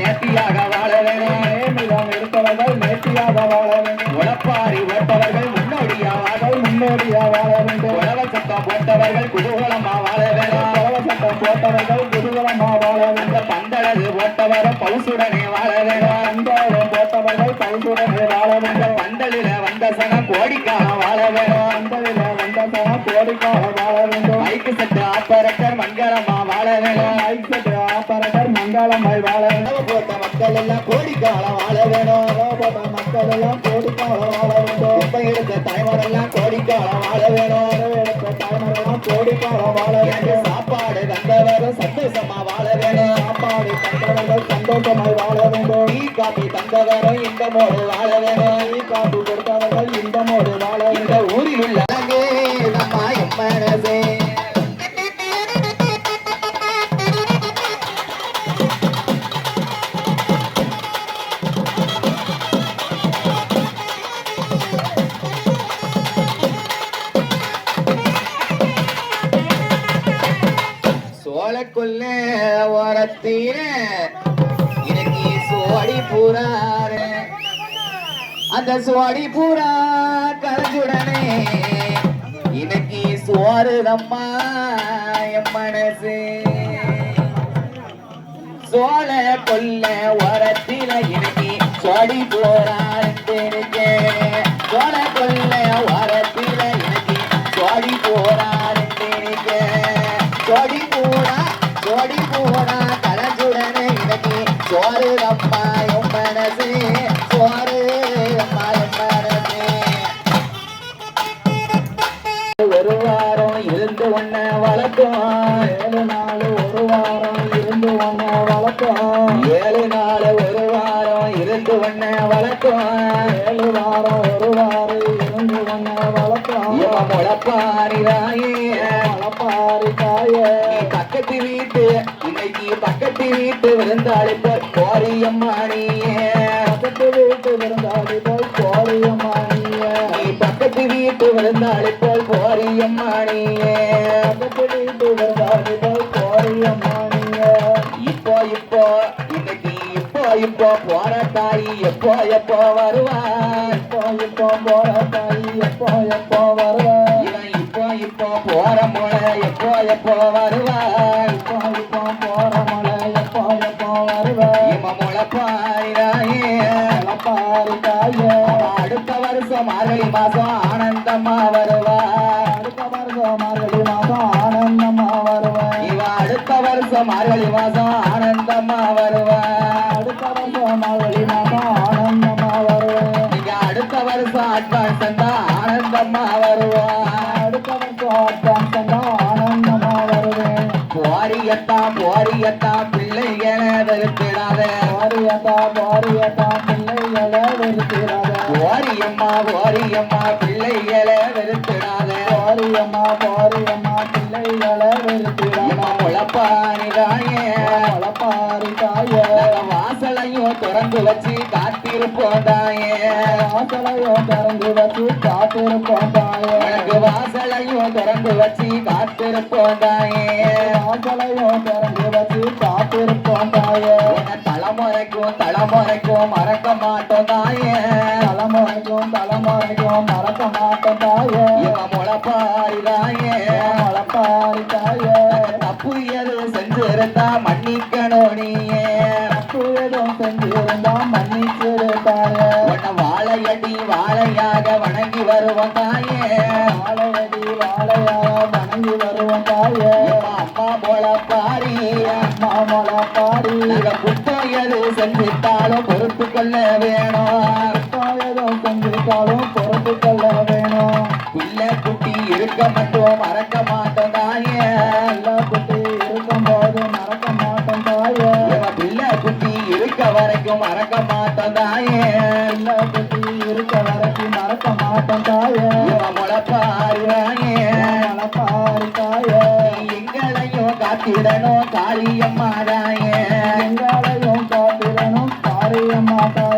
நேர்த்தியாக வாழ வேணும் நேமிதம் இருப்பவர்கள் நேர்த்தியாக வாழ வேண்டும் உழப்பாரி ஓட்டவர்கள் முன்னோடியாக வாழ முன்னோடியா வாழ வேண்டும் உழவ சத்தம் போட்டவர்கள் குதூகலமா வாழ வேணும் உழவ பரவசட்டம் போட்டவர்கள் குதூகலமா வாழ வேண்டும் பந்தளது ஓட்டவரும் பவுசுடனே வாழ வேணும் அன்பாரம் போட்டவர்கள் பவுசுடனே வாழ வேண்டும் பந்தலில வந்த சனம் கோடிக்காக வாழ வேணும் பந்தலில வந்த சன கோடிக்காக வாழ வேண்டும் ஐக்கு சட்ட ஆப்பரக்கர் மங்களமா வாழ வேணும் ஐக்கு சட்ட ஆப்பரக்கர் மங்களமாய் வாழ வேண்டும் எல்லாம் கோடிக்காலம் வாழ வேணும். பரவசட்ட மக்கள் எல்லாம் கோடிக்காக வாழ வேண்டும். குப்பை எடுத்த எல்லாம் கோடிக்காலம் வாழ வேணும். எடுத்த தாய்மரெல்லாம் கோடிக்காக வாழ வேண்டும். சாப்பாடு தந்தவரும் சந்தோஷமா வாழ வேணும் சாப்பாடு தந்தவர்கள் சந்தோஷமாய் வாழ வேண்டும். டீ தந்தவரும் இன்பமோடு வாழ வேணும் டீ கொடுத்தவர்கள் இன்பமோடு வாழ வேண்டும். தீர இன்னைக்கு சுவாடி பூராரு. அந்த சோடி பூரா கரைஞ்சுடனே. இன்னைக்கு சோறுதம்மா என் மனசு. சோழ கொல்ல ஓரத்தில இன்னைக்கு சோடி போறான்னு சோழ கொல்ல ஓரத்தில இன்னைக்கு சோடி போறான்னு ஒரு வாரம் இருந்து ஒன்ன வளர்க்கும் ஏழு நாள் ஒரு வாரம் இருந்து ஒன்ன வளர்த்தோம். ஏழு நாள் ஒரு வாரம் இருந்து ஒன்ன வளர்க்கும் ஏழு வாரம் ஒரு வாரம் இருந்து ஒன்ன வளர்த்தோம். இவன் முளப்பாரிதாயே மலப்பாரி தாயே. நீ பக்கத்து வீட்டு இன்னைக்கு பக்கத்து வீட்டு விருந்தாளி போய் கோரியம்மானியே பக்கத்து வீட்டு விருந்தாடி போய் கோரியம்மானிய நீ பக்கத்து வீட்டு விருந்தாளி போய் கோரியம்மானியே விருந்தாடி போய் கோரியம்மானிய இப்போ இப்போ இன்னைக்கு இப்போ இப்போ போற தாய் எப்போ எப்போ வருவான் இப்போ இப்போ போற தாய் எப்போ எப்போ வருவ இவன் இப்போ இப்போ போற முளை எப்போ எப்போ மார்கழி மாதம் ஆனந்தமா வருவேன் இவன் அடுத்த வருஷம் மார்கழி மாசம் ஆனந்தமா வருவா. அடுத்த வருஷம் மார்கழி மாதம் ஆனந்தமா வருவேன் நீங்க அடுத்த வருஷம் அட்வான்ஸ் தந்தா ஆனந்தமா வருவா. அடுத்த வருஷம் அட்வான்ஸ் தந்தா ஆனந்தமா வருவேன் போரியத்தான் போரியத்தான் பிள்ளைகளை வெறுப்பிடாத பாரியத்தா பாரியத்தா பிள்ளைகளை வெறுக்கிறாத ஓரியம்மா ஓரியம்மா பிள்ளைகளை வெறுப்பிடாத பிள்ளைகளை வெறுக்கிறாத இம்மா தாயே வாசலையும் திறந்து வச்சு காத்திருப்போம் தாயே. வாசலையோ திறந்து வச்சு காத்திருப்போம் தாயே எனக்கு வாசலையும் திறந்து வச்சு காத்திருப்போம் தாயே திறந்து வச்சு காத்திருப்போம் தாயே தலைமுறைக்கும் தலைமுறைக்கும் மறக்க மாட்டோம். செஞ்சிருந்தா மன்னிக்கணும் நீயே தூயதும் செஞ்சிருந்தா மன்னிச்சிரு தாயே உன்னை வாழையடி வாழையாக வணங்கி வருவோம் தாயே. வாழையடி வாழையாக வணங்கி வருவோம் தாயே. அம்மா முளப்பாரி அம்மா மலப்பாரி நாங்க குத்தம் எது செஞ்சிட்டாலும் பொறுத்து கொள்ள வேணும். தாயதும் செஞ்சிருந்தாலும் பொறுத்து கொள்ள வேணும். பிள்ளை குட்டி இருக்க மட்டும் மறக்க இருக்க வரைக்கும் மறக்க மாட்டோம் தாய. முளப்பாரியானே முளப்பாரி தாய எங்களையும் காத்திடணும் காளியம்மாதாயே. எங்களையும் காத்திடணும் காளியம்மாதா.